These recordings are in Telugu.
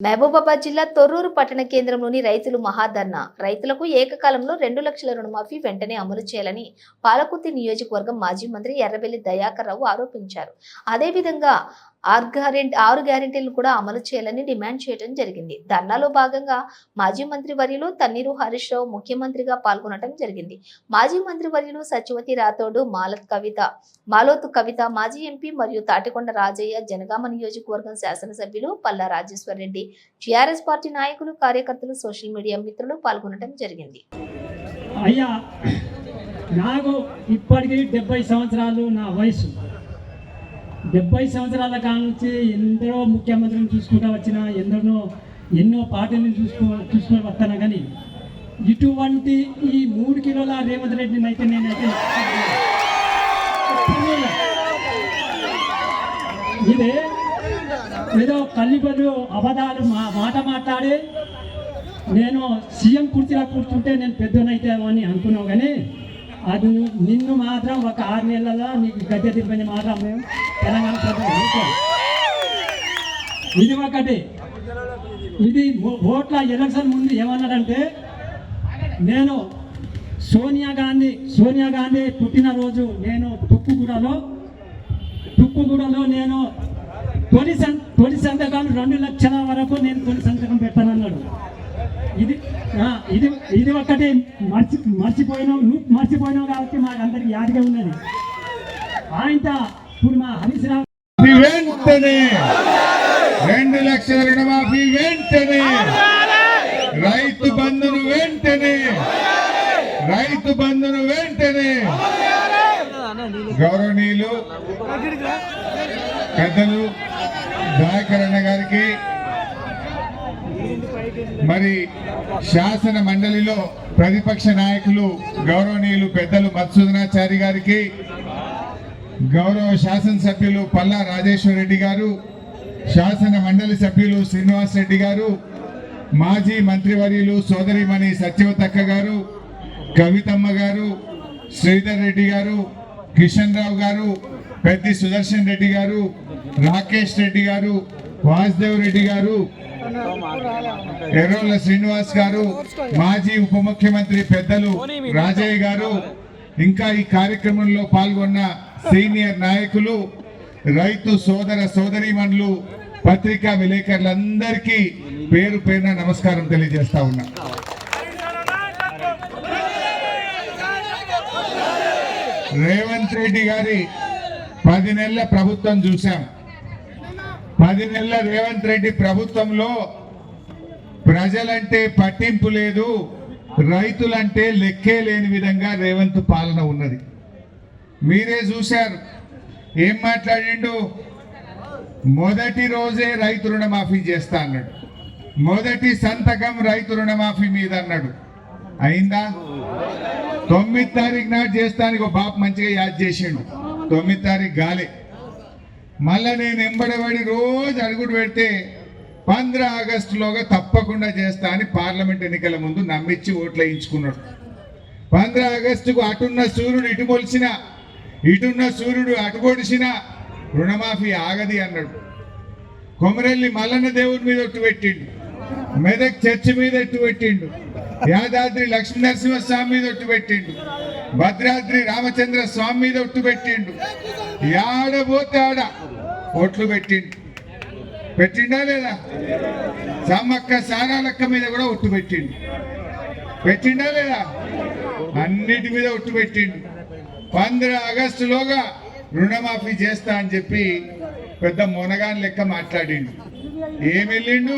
మహబూబాబాద్ జిల్లా తొర్రూరు పట్టణ కేంద్రంలోని రైతులు మహాధర్నా. రైతులకు ఏకకాలంలో రెండు లక్షల రుణమాఫీ వెంటనే అమలు చేయాలని పాలకుర్తి నియోజకవర్గం మాజీ మంత్రి ఎర్రబెల్లి దయాకర్ రావు ఆరోపించారు. అదేవిధంగా ఆరు గ్యారెంటీ ఆరు గ్యారెంటీలను కూడా అమలు చేయాలని డిమాండ్ చేయడం జరిగింది. ధర్నాలో భాగంగా మాజీ మంత్రి వర్యులు తన్నీరు హరీష్ రావు ముఖ్యమంత్రిగా పాల్గొనడం జరిగింది. మాజీ మంత్రి వర్యులు సత్యవతి రాథోడు మాలత్ కవిత మాలోత్ కవిత మాజీ ఎంపీ మరియు తాటికొండ రాజయ్య జనగామ నియోజకవర్గం శాసనసభ్యులు పల్లా రాజేశ్వర్ రెడ్డి టిఆర్ఎస్ పార్టీ నాయకులు కార్యకర్తలు సోషల్ మీడియా మిత్రులు పాల్గొనడం జరిగింది. అయ్యా నాకు ఇప్పటికీ డెబ్బై సంవత్సరాలు నా వయసు. డెబ్బై సంవత్సరాల కాలం నుంచి ఎందరో ముఖ్యమంత్రిని చూసుకుంటూ వచ్చిన ఎందరో ఎన్నో పార్టీలను చూసుకో చూసుకొని వస్తాను కానీ ఇటువంటి ఈ మూడు కిలోల రేవంత్ రెడ్డిని అయితే నేనైతే ఇదే ఏదో కల్లిపల్లి అబద్ధాలు మా మాట మాట్లాడి నేను సీఎం కుర్చీలో కూర్చుంటే నేను పెద్దనైతే అని అనుకున్నావు కానీ అది నిన్ను మాత్రం ఒక ఆరు నెలల్లో నీకు గద్దె దిబ్బని మాత్రం మేము తెలంగాణ ప్రభుత్వం ఇది ఒకటి ఇది ఓట్ల ఎలక్షన్ ముందు ఏమన్నాడంటే నేను సోనియా గాంధీ సోనియా గాంధీ పుట్టినరోజు నేను తుక్కుగూడలో తుక్కుగూడలో నేను తొలి సం తొలి సంతకాలు రెండు లక్షల వరకు నేను తొలి సంతకం పెట్టానన్నాడు. ఇది ఇది ఇది ఒక్కటే మర్చి మర్చిపోయినావు నువ్వు మర్చిపోయినావు కాబట్టి మాకు అందరికి యాదిగా ఉన్నది. ఆయన ఇప్పుడు మా హరీష్ రావు వెంటనే రెండు లక్షల రుణమాఫీ వెంటనే రైతు బంధును వెంటనే రైతు బంధును వెంటనే. గౌరవనీయులు పెద్దలు దయాకరణ గారికి మరి శాసన మండలిలో ప్రతిపక్ష నాయకులు గౌరవనీయులు పెద్దలు మధుసూదనాచారి గారికి గౌరవ శాసనసభ్యులు పల్లా రాజేశ్వర రెడ్డి గారు శాసన మండలి సభ్యులు శ్రీనివాస్ రెడ్డి గారు మాజీ మంత్రివర్యులు సోదరిమణి సత్యవతక్క గారు కవితమ్మ గారు శ్రీధర్ రెడ్డి గారు కిషన్ రావు గారు పెద్ది సుదర్శన్ రెడ్డి గారు రాకేష్ రెడ్డి గారు వాసుదేవ్ రెడ్డి గారు ఎర్రోళ్ళ శ్రీనివాస్ గారు మాజీ ఉప ముఖ్యమంత్రి పెద్దలు రాజయ్య గారు ఇంకా ఈ కార్యక్రమంలో పాల్గొన్న సీనియర్ నాయకులు రైతు సోదర సోదరీమణులు పత్రికా విలేకరులందరికీ పేరు పేరున నమస్కారం తెలియజేస్తా ఉన్నా. రేవంత్ రెడ్డి గారి పది నెలల ప్రభుత్వం చూశాం. పది నెలల రేవంత్ రెడ్డి ప్రభుత్వంలో ప్రజలంటే పట్టింపు లేదు రైతులంటే లెక్కే లేని విధంగా రేవంత్ పాలన ఉన్నది. మీరే చూశారు ఏం మాట్లాడిండు? మొదటి రోజే రైతు రుణమాఫీ చేస్తా అన్నాడు. మొదటి సంతకం రైతు రుణమాఫీ మీద అన్నాడు. అయిందా? తొమ్మిది తారీఖు నాడు చేస్తానికి ఒక బాపు మంచిగా యాద్ చేసిండు. తొమ్మిది తారీఖు గాలే. మళ్ళా నేను ఎంబడబడి రోజు అడుగుడు పెడితే పంద్ర ఆగస్టులోగా తప్పకుండా చేస్తా అని పార్లమెంట్ ఎన్నికల ముందు నమ్మించి ఓట్లు వేయించుకున్నాడు. పంద్ర ఆగస్టుకు అటున్న సూర్యుడు ఇటు మొలిచిన ఇటున్న సూర్యుడు అటుగొడిసిన రుణమాఫీ ఆగది అన్నాడు. కొమరెల్లి మల్లన్న దేవుడి మీద ఒట్టు పెట్టిండు. మెదక్ చర్చి మీద ఒట్టు పెట్టిండు. యాదాద్రి లక్ష్మీ నరసింహస్వామి మీద ఒట్టు పెట్టిండు. భద్రాద్రి రామచంద్ర స్వామి మీద ఒట్టు పెట్టిండు. యాడబోతే ఆడ ఓట్లు పెట్టిండు పెట్టిండా లేదా? సమ్మక్క సారాలక్క మీద కూడా ఒట్టు పెట్టిండు పెట్టిండా లేదా? అన్నిటి మీద ఒట్టు పెట్టిండు పంద్ర ఆగస్టులోగా రుణమాఫీ చేస్తా అని చెప్పి పెద్ద మొనగాని లెక్క మాట్లాడిండు. ఏం వెళ్ళిండు?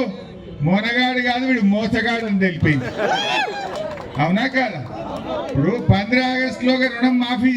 మొనగాడు కాదు వీడు మోసగాడు అని తెలిపింది అవునా కాదా? ఇప్పుడు పంద్ర ఆగస్టులోగా రుణం మాఫీ